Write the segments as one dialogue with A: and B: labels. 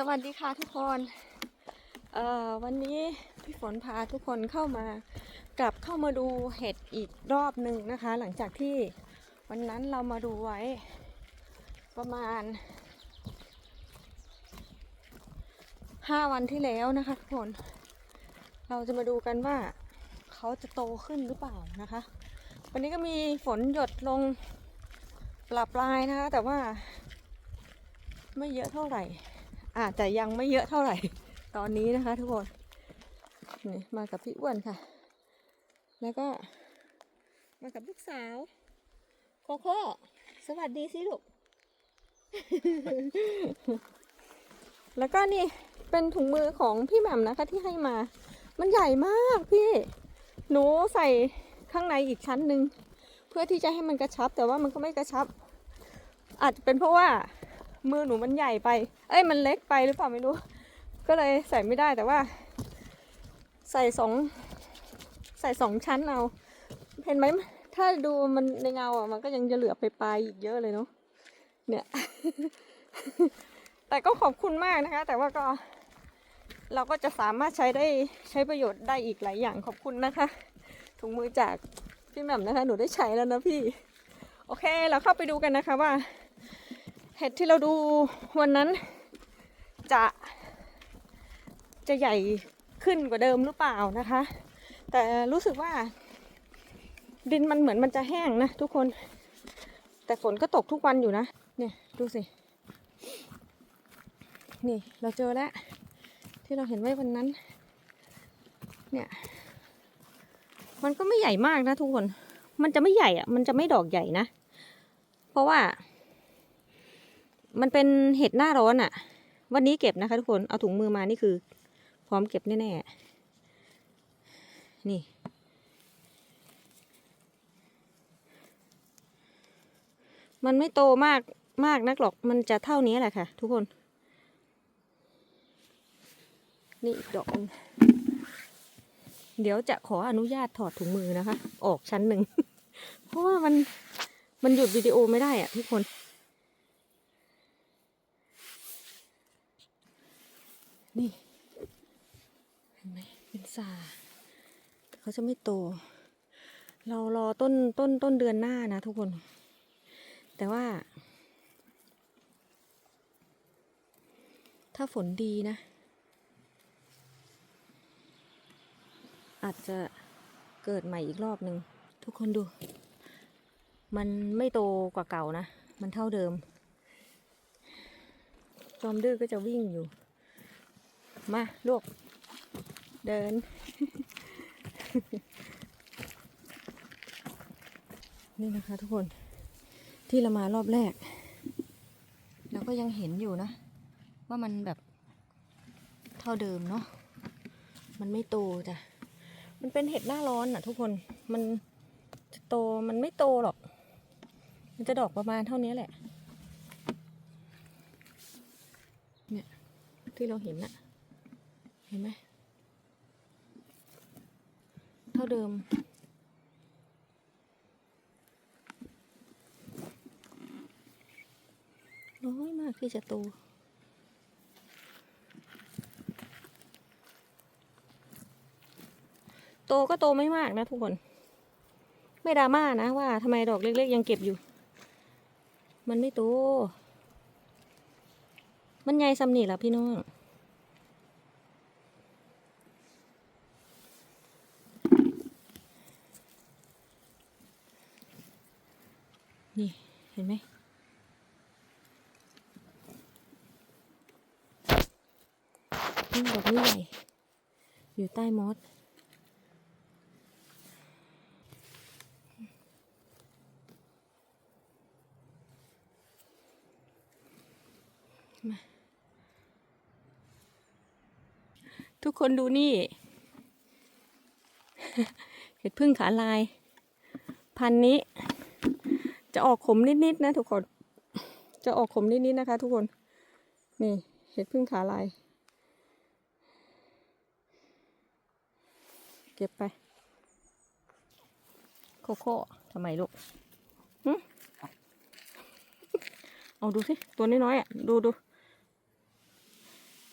A: สวัสดีค่ะทุกคนเอ่อวันนี้พี่ฝนพาทุกคนเข้ามากลับเข้ามาดูเห็ดอีกรอบหนึ่งนะคะ หลังจากที่วันนั้นเรามาดูไว้ประมาณ5วันที่แล้วนะคะทุกคน เราจะมาดูกันว่าเขาจะโตขึ้นหรือเปล่านะคะ วันนี้ก็มีฝนหยดลงปลาปลายนะคะ แต่ว่าไม่เยอะเท่าไหร่ อาจจะยังไม่เยอะเท่าไหร่ ตอนนี้นะคะทุกคน นี่มากับพี่อ้วนค่ะ แล้วก็ มากับลูกสาว โคโค่ สวัสดีสิลูก แล้วก็นี่เป็นถุงมือของพี่แหม่มนะคะที่ให้มา มันใหญ่มากพี่ หนูใส่ข้างในอีกชั้นหนึ่งเพื่อที่จะให้มันกระชับ แต่ว่ามันก็ไม่กระชับ อาจจะเป็นเพราะว่า มือหนูมันใหญ่ไป เอ้ยมันเล็กไปหรือเปล่าไม่รู้ ก็เลยใส่ไม่ได้แต่ว่า ใส่สองใส่สองชั้นเอา เห็นไหมถ้าดูมันในเงาอะมันก็ยังจะเหลือไปปลายอีกเยอะเลยเนาะเนี่ย แต่ก็ขอบคุณมากนะคะ แต่ว่าก็เราก็จะสามารถใช้ได้ใช้ประโยชน์ได้อีกหลายอย่างขอบคุณนะคะ ถุงมือจากพี่แหม่มนะคะ หนูได้ใช้แล้วนะพี่ โอเค เราเข้าไปดูกันนะคะว่า เห็ดที่เราดูวันนั้นจะจะใหญ่ขึ้นกว่าเดิมหรือเปล่านะคะ แต่รู้สึกว่า ดินมันเหมือนมันจะแห้งนะทุกคน แต่ฝนก็ตกทุกวันอยู่นะ เนี่ยดูสิ นี่เราเจอแล้ว ที่เราเห็นไว้วันนั้น เนี่ย มันก็ไม่ใหญ่มากนะทุกคน มันจะไม่ใหญ่อะมันจะไม่ดอกใหญ่นะ เพราะว่า มันเป็นเห็ดหน้าร้อนอะ่ะ วันนี้เก็บนะคะทุกคน เอาถุงมือมานี่คือ พร้อมเก็บแน่ๆ นี่ มันไม่โตมากมากนักหรอก มันจะเท่านี้แหละค่ะ ทุกคน นี่อีกดอกนึงเดี๋ยวจะขออนุญาตถอดถุงมือนะคะ ออกชั้นหนึ่ง เพราะว่ามันมันหยุดวิดีโอไม่ได้อะทุกคน นี่เห็นไหมเป็นสาเขาจะไม่โต เรารอต้นต้นต้นเดือนหน้านะทุกคน แต่ว่า ถ้าฝนดีนะ อาจจะเกิดใหม่อีกรอบหนึ่งทุกคนดู มันไม่โตกว่าเก่านะ มันเท่าเดิม จอมดื้อก็จะวิ่งอยู่ มาลูก เดิน นี่นะคะทุกคนที่เรามารอบแรก เราก็ยังเห็นอยู่นะ ว่ามันแบบเท่าเดิมเนาะมันไม่โตจ้ะมันเป็นเห็ดหน้าร้อนอะ ทุกคนมันจะโตมันไม่โตหรอก มันจะดอกประมาณเท่านี้แหละ เนี่ย ที่เราเห็นน่ะ เห็นไหมเท่าเดิม น้อยมากที่จะโตโตก็โตไม่มากนะทุกคน ไม่ดราม่านะว่าทำไมดอกเล็กๆยังเก็บอยู่ มันไม่โต มันใหญ่ซ้ำนี่หละพี่น้อง นี่เห็นไหมนี่ดอกนี้ใหญ่ อยู่ใต้มอสมาทุกคนดูนี่ เห็ดพึ่งขาลาย พันนี้ จะออกขมนิดๆนะทุกคน จะออกขมนิดๆนะคะ ทุกคน นี่เห็ดพึ่งขาลาย เก็บไป โคโค่ทำไมลูกเอาดูสิ ตัวน้อยๆอะ ดูดู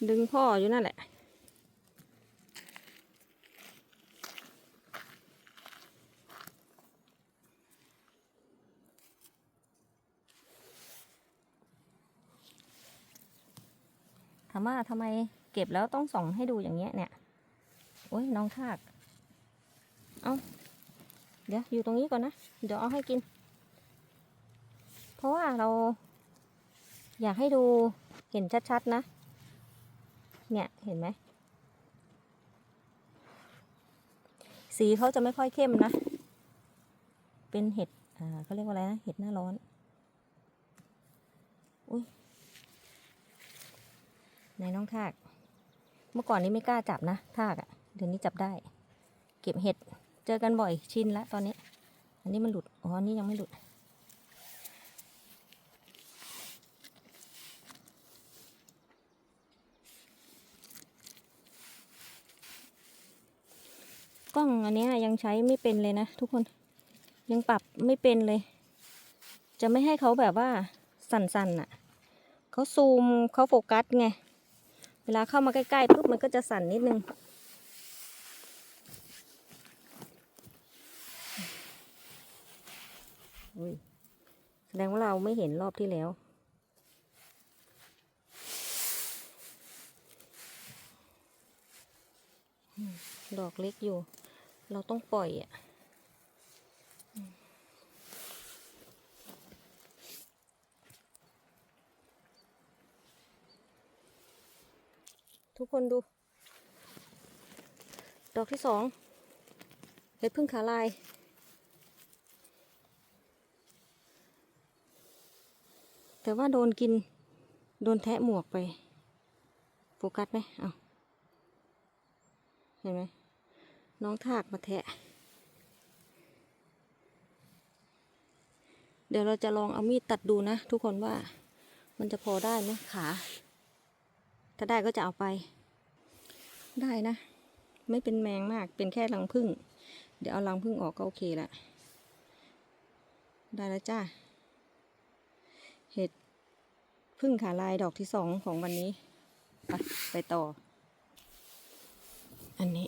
A: ดึงพ่ออยู่นั่นแหละามว่าทำไมเก็บแล้วต้องส่องให้ดูอย่างเงี้ยเนี่ยโอ้ยน้องทากเอาเดี๋ยวอยู่ตรงนี้ก่อนนะ เดี๋ยวเอาให้กิน เพราะว่าเราอยากให้ดูเห็นชัดๆนะ เนี่ยเห็นไหม สีเขาจะไม่ค่อยเข้มนะ เป็นเห็ด อ่าเขาเรียกว่าอะไรนะ เห็ดหน้าร้อน อุ้ย ในน้องทาก เมื่อก่อนนี้ไม่กล้าจับนะทากอะ่ะเดี๋ยวนี้จับได้ เก็บเห็ด เจอกันบ่อยชินแล้วตอนนี้ อันนี้มันหลุด อ๋อนนี้ยังไม่หลุด กล้องอันนี้ยยังใช้ไม่เป็นเลยนะทุกคน ยังปรับไม่เป็นเลย จะไม่ให้เขาแบบว่าสั่นๆน่ะ เขาซูมเขาโฟกัสไง เวลาเข้ามาใกล้ๆปุ๊บมันก็จะสั่นนิดนึง แสดงว่าเราไม่เห็นรอบที่แล้ว ดอกเล็กอยู่ เราต้องปล่อยอะ ทุกคนดู ดอกที่สองเห็ดพึ่งขาลาย แต่ว่าโดนกิน โดนแทะหมวกไป โฟกัสไหมเอาเห็นไหมน้องทากมาแทะ เดี๋ยวเราจะลองเอามีดตัดดูนะ ทุกคนว่ามันจะพอได้ไหมขา ถ้าได้ก็จะเอาไป ได้นะ ไม่เป็นแมงมาก เป็นแค่รังผึ้ง เดี๋ยวเอารังผึ้งออกก็โอเคละได้แล้วจ้า เห็ดพึ่งขาลายดอกที่สองของวันนี้ ไปไปต่อ อันนี้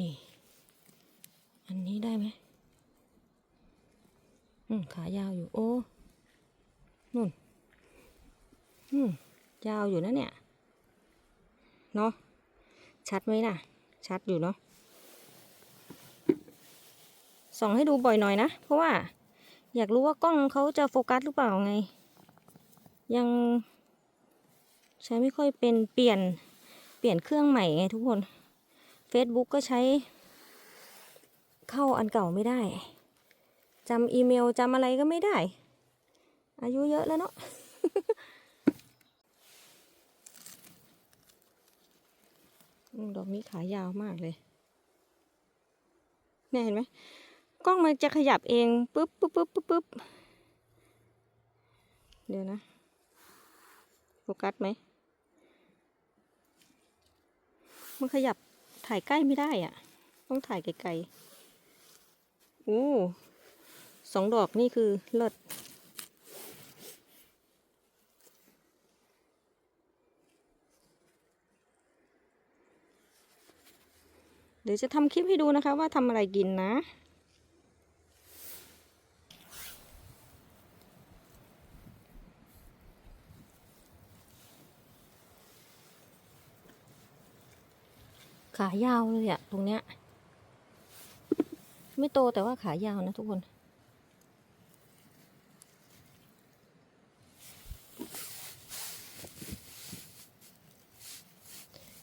A: นี่ ได้ไหมอืมขายาวอยู่ โอ้นุ่น อืมยาวอยู่นะเนี่ย เนาะชัดไหมน่ะ ชัดอยู่เนาะส่องให้ดูบ่อยหน่อยนะ เพราะว่า อยากรู้ว่ากล้องเขาจะโฟกัสหรือเปล่าไง ยัง ใช้ไม่ค่อยเป็นเปลี่ยนเปลี่ยนเครื่องใหม่ไงทุกคน Facebook ก็ใช้ เข้าอันเก่าไม่ได้จำอีเมลจำอะไรก็ไม่ได้ อายุเยอะแล้วเนาะดอกนี้ขายาวมากเลยเนี่ยเห็นไหมกล้องมันจะขยับเองปุ๊บปุ๊บปุ๊บปุ๊บปุ๊บเดี๋ยวนะ โฟกัสไหม มันขยับถ่ายใกล้ไม่ได้อะ ต้องถ่ายไกลๆ อ้สองดอกนี่คือเลิศเดี๋ยวจะทำคลิปให้ดูนะคะว่าทำอะไรกินนะ ขายาวเลยอะตรงเนี้ย ไม่โตแต่ว่าขายาวนะทุกคน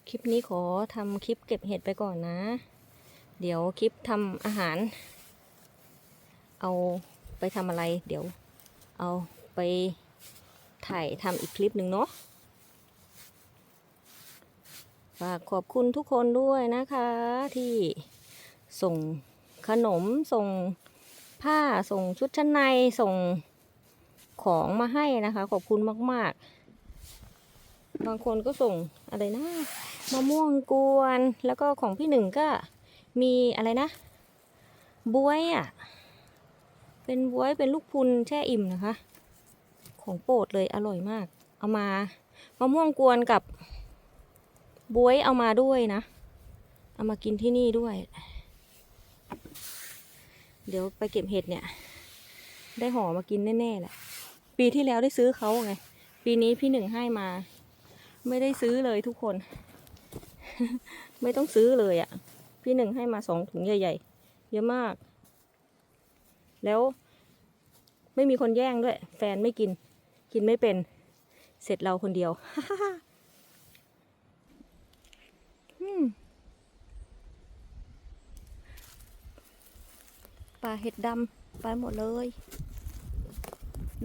A: คลิปนี้ขอทำคลิปเก็บเห็ดไปก่อนนะ เดี๋ยวคลิปทำอาหาร เอาไปทำอะไร เดี๋ยว เอาไปถ่ายทำอีกคลิปหนึ่งเนาะฝากขอบคุณทุกคนด้วยนะคะที่ส่ง ขนมส่งผ้าส่งชุดชั้นในส่งของมาให้นะคะ ขอบคุณมาก ๆ บางคนก็ส่งอะไรนะมะม่วงกวน แล้วก็ของพี่หนึ่งก็มีอะไรนะบวยอะ เป็นบวยเป็นลูกพุนแช่อิ่มนะคะ ของโปรดเลยอร่อยมาก เอามามะม่วงกวนกับบวยเอามาด้วยนะ เอามากินที่นี่ด้วย เดี๋ยวไปเก็บเห็ดเนี่ย ได้ห่อมากินแน่ๆแหละปีที่แล้วได้ซื้อเขาไง ปีนี้พี่หนึ่งให้มา ไม่ได้ซื้อเลยทุกคน ไม่ต้องซื้อเลยอะ่ะ พี่หนึ่งให้มาสองถุงใหญ่ ๆ เยอะมาก แล้วไม่มีคนแย่งด้วย แฟนไม่กิน กินไม่เป็น เสร็จเราคนเดียว อืม ปลาเห็ดดำไปหมดเลย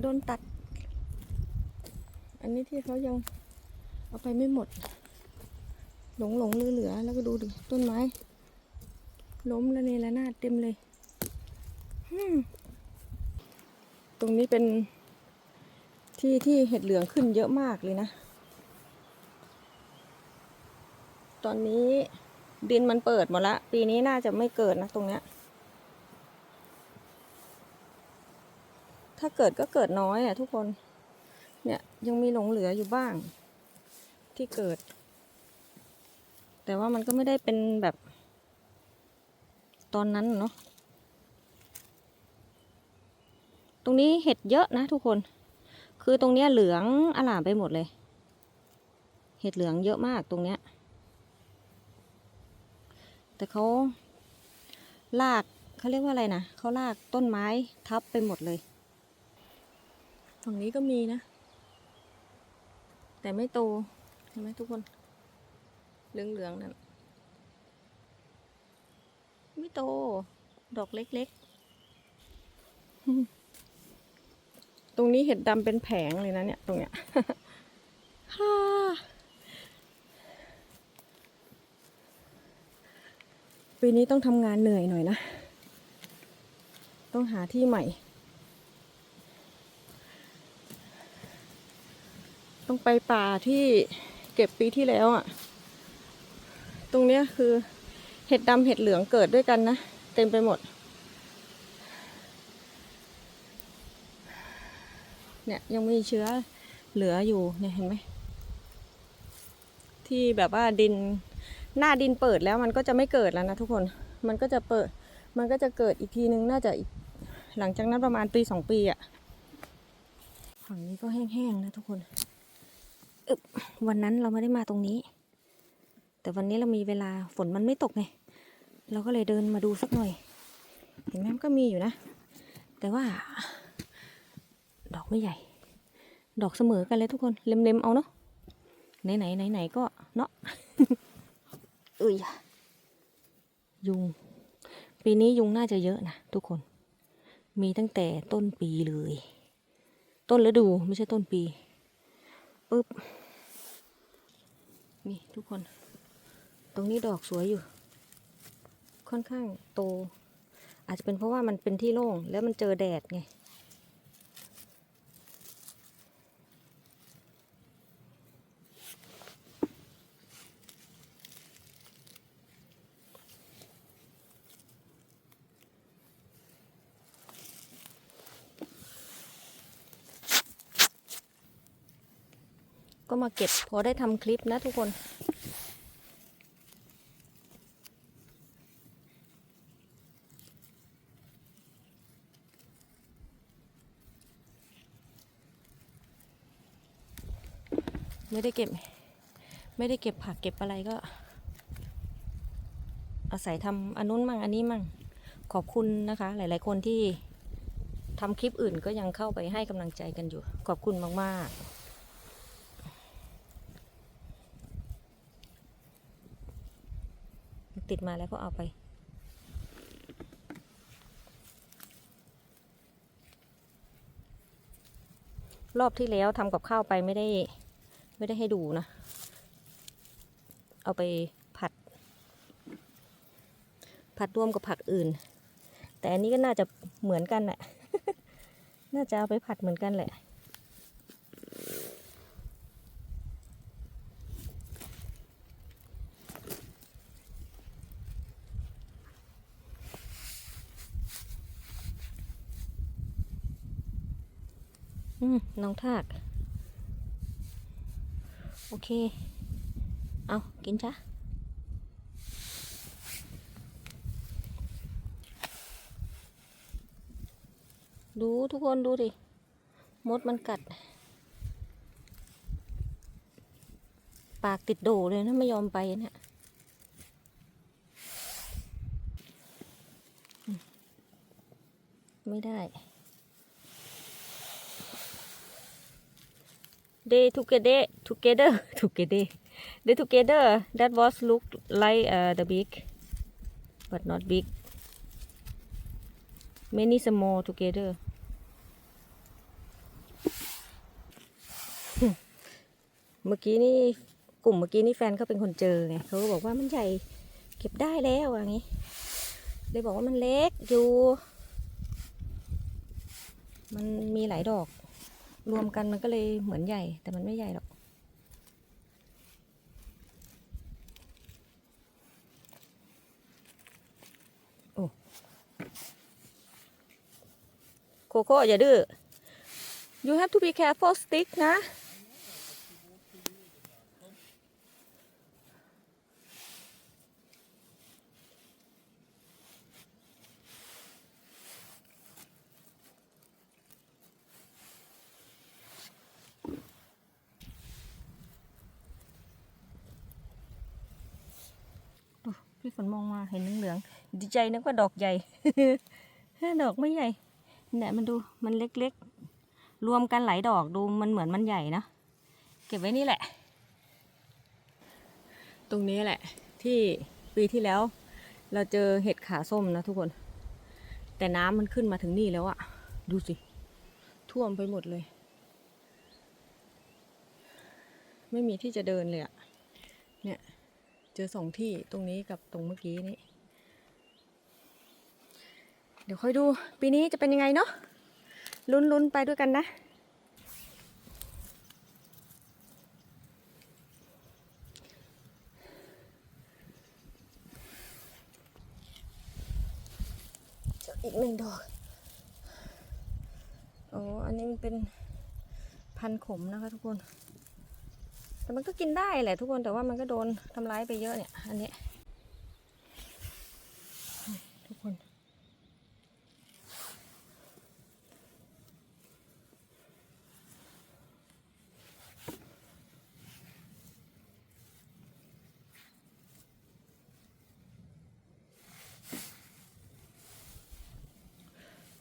A: โดนตัด อันนี้ที่เขายังเอาไปไม่หมด หลงหลงเหลือเหลือแล้วก็ดูดิต้นไม้ ล้มแล้วนี่ละนาดเต็มเลย ตรงนี้เป็นที่ที่เห็ดเหลืองขึ้นเยอะมากเลยนะ ตอนนี้ดินมันเปิดหมดละ ปีนี้น่าจะไม่เกิดนะตรงเนี้ย ถ้าเกิดก็เกิดน้อยอะทุกคน เนี่ยยังมีหลงเหลืออยู่บ้าง ที่เกิด แต่ว่ามันก็ไม่ได้เป็นแบบ ตอนนั้นเนาะตรงนี้เห็ดเยอะนะทุกคน คือตรงเนี้ยเหลืองอลามไปหมดเลย เห็ดเหลืองเยอะมากตรงเนี้ย แต่เขาลากเขาเรียกว่าอะไรนะเขาลากต้นไม้ทับไปหมดเลย ฝั่งนี้ก็มีนะ แต่ไม่โต เห็นไหมทุกคน เหลืองๆนั่น ไม่โต ดอกเล็กๆ ตรงนี้เห็ดดำเป็นแผงเลยนะเนี่ย ตรงเนี้ยฮ่าปีนี้ต้องทำงานเหนื่อยหน่อยนะ ต้องหาที่ใหม่ ต้องไปป่าที่เก็บปีที่แล้วอะ่ะ ตรงเนี้ยคือเห็ดดำเห็ดเหลืองเกิดด้วยกันนะ เต็มไปหมด เนี่ยยังมีเชื้อเหลืออยู่เนี่ยเห็นไหม ที่แบบว่าดินหน้าดินเปิดแล้วมันก็จะไม่เกิดแล้วนะทุกคน มันก็จะเปิด มันก็จะเกิดอีกทีนึงน่าจะอีกหลังจากนั้นประมาณปีสองปีอะฝั่งนี้ก็แห้งๆนะทุกคน วันนั้นเราไม่ได้มาตรงนี้ แต่วันนี้เรามีเวลาฝนมันไม่ตกไง เราก็เลยเดินมาดูสักหน่อย เห็นไหมมันก็มีอยู่นะ แต่ว่า ดอกไม่ใหญ่ ดอกเสมอกันเลยทุกคน เล็มๆเอาเนาะ ไหนไหนไหนไหนๆก็เนาะเอ้ยยุง ปีนี้ยุงน่าจะเยอะนะทุกคน มีตั้งแต่ต้นปีเลย ต้นฤดูไม่ใช่ต้นปี ปุ๊บ นี่ทุกคน ตรงนี้ดอกสวยอยู่ ค่อนข้างโต อาจจะเป็นเพราะว่ามันเป็นที่โล่งแล้วมันเจอแดดไง ก็มาเก็บพอได้ทำคลิปนะทุกคนไม่ได้เก็บ ไม่ได้เก็บผักเก็บอะไรก็ อาศัยทำอันนู้นมั่งอันนี้มั่งขอบคุณนะคะ หลาย ๆ คนที่ทำคลิปอื่นก็ยังเข้าไปให้กำลังใจกันอยู่ ขอบคุณมาก ๆ ติดมาแล้วก็เอาไป รอบที่แล้วทำกับข้าวไปไม่ได้ไม่ได้ให้ดูนะ เอาไปผัด ผัดร่วมกับผักอื่น แต่อันนี้ก็น่าจะเหมือนกันแหละ น่าจะเอาไปผัดเหมือนกันแหละ อืมน้องทาก โอเค เอากินจ้ะดูทุกคนดูดิ มดมันกัด ปากติดโดเลยนะ ไม่ยอมไปเนี่ยไม่ได้ they together together together they together that was look like uh, the big but not big many small together เมื่อกี้นี่กลุ่มเมื่อกี้นี่แฟนเขาเป็นคนเจอไงเขาก็บอกว่ามันใหญ่เก็บได้แล้วอย่างนี้ เลยบอกว่ามันเล็กอยู่ มันมีหลายดอก รวมกันมันก็เลยเหมือนใหญ่ แต่มันไม่ใหญ่หรอก โอ้โคโค่อย่าดื้อ you have to be careful stick นะ พี่ฝนมองมาเห็นเหลืองๆดีใจนึกว่าดอกใหญ่ดอกไม่ใหญ่เนี่ยมันดูมันเล็กๆ รวมกันหลายดอกดูมันเหมือนมันใหญ่นะ เก็บไว้นี่แหละ ตรงนี้แหละ ที่ปีที่แล้ว เราเจอเห็ดขาส้มนะทุกคน แต่น้ำมันขึ้นมาถึงนี่แล้วอะดูสิ ท่วมไปหมดเลย ไม่มีที่จะเดินเลยอะเนี่ย เจอสองที่ตรงนี้กับตรงเมื่อกี้นี้เดี๋ยวค่อยดูปีนี้จะเป็นยังไงเนาะลุ้นๆไปด้วยกันนะเจออีกหนึ่งดอกอ๋ออันนี้มันเป็นพันขมนะคะทุกคน แต่มันก็กินได้แหละทุกคนแต่ว่ามันก็โดนทำร้ายไปเยอะเนี่ย อันนี้ ทุกคน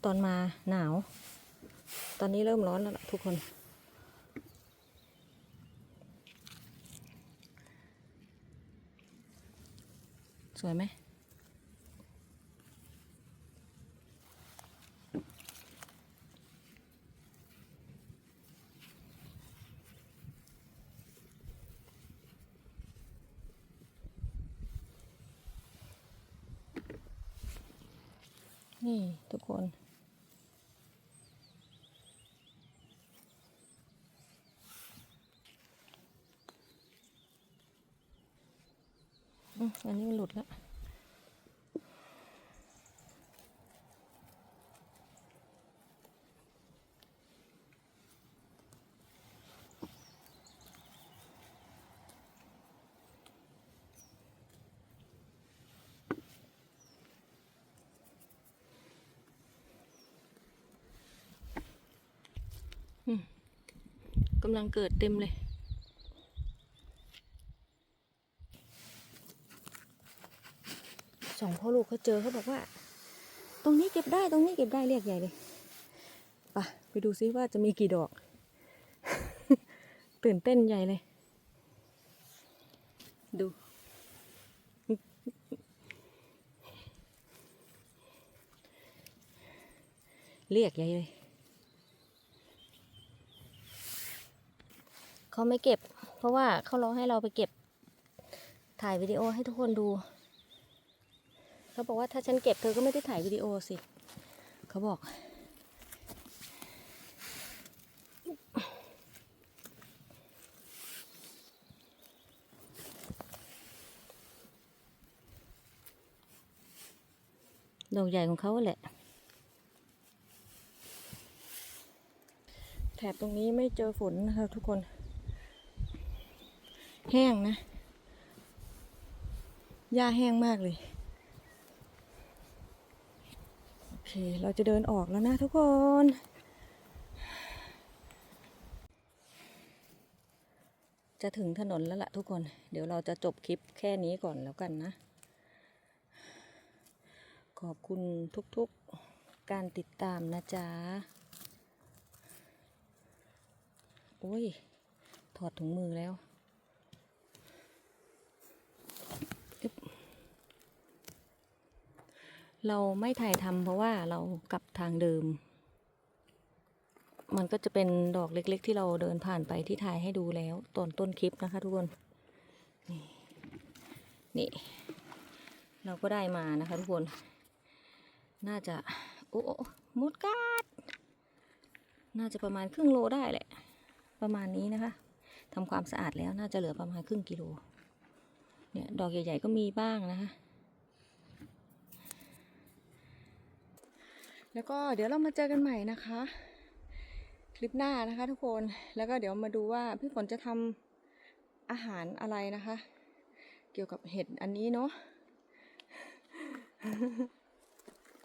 A: ตอนมาหนาว ตอนนี้เริ่มร้อนแล้วล่ะทุกคน สวยไหมนี่ ทุกคน มันนี้มันหลุดแล้วกำลังเกิดเต็มเลย สองพ่อลูกเขาเจอเขาบอกว่า ตรงนี้เก็บได้ตรงนี้เก็บได้เรียกใหญ่เลยไปะไปดูซิว่าจะมีกี่ดอก ตื่นเต้นใหญ่เลย ดู เรียกใหญ่เลยเขาไม่เก็บ เพราะว่าเขารอให้เราไปเก็บถ่ายวิดีโอให้ทุกคนดู เขาบอกว่าถ้าฉันเก็บเธอก็ไม่ได้ถ่ายวิดีโอสิ เขาบอก ดอกใหญ่ของเขาแหละ แถบตรงนี้ไม่เจอฝนนะคะทุกคน แห้งนะ หญ้าแห้งมากเลย โอเค เราจะเดินออกแล้วนะทุกคน จะถึงถนนแล้วล่ะทุกคน เดี๋ยวเราจะจบคลิปแค่นี้ก่อนแล้วกันนะ ขอบคุณทุกๆการติดตามนะจ๊ะ โอ้ย ถอดถุงมือแล้วอึ๊บ เราไม่ถ่ายทำเพราะว่าเรากลับทางเดิม มันก็จะเป็นดอกเล็กๆ ที่เราเดินผ่านไปที่ถ่ายให้ดูแล้วตอนต้นคลิปนะคะทุกคน นี่ นี่ เราก็ได้มานะคะทุกคน น่าจะ โอ้โอ้มดกัดน่าจะประมาณครึ่งโลได้แหละ ประมาณนี้นะคะทำความสะอาดแล้วน่าจะเหลือประมาณครึ่งกิโล เนี่ยดอกใหญ่ๆก็มีบ้างนะคะ แล้วก็เดี๋ยวเรามาเจอกันใหม่นะคะ คลิปหน้านะคะทุกคนแล้วก็เดี๋ยวมาดูว่าพี่ฝนจะทำอาหารอะไรนะคะ เกี่ยวกับเห็ดอันนี้เนาะ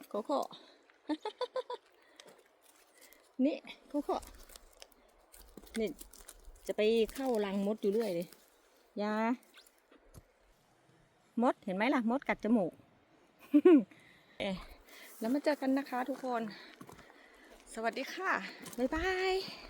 A: โคโค่นี่โคโค่นี่จะไปเข้ารังมดอยู่เรื่อยเลยยามดเห็นไหมล่ะมดกัดจมูก เอ๊ะ แล้วมาเจอกันนะคะทุกคน สวัสดีค่ะ บ๊ายบาย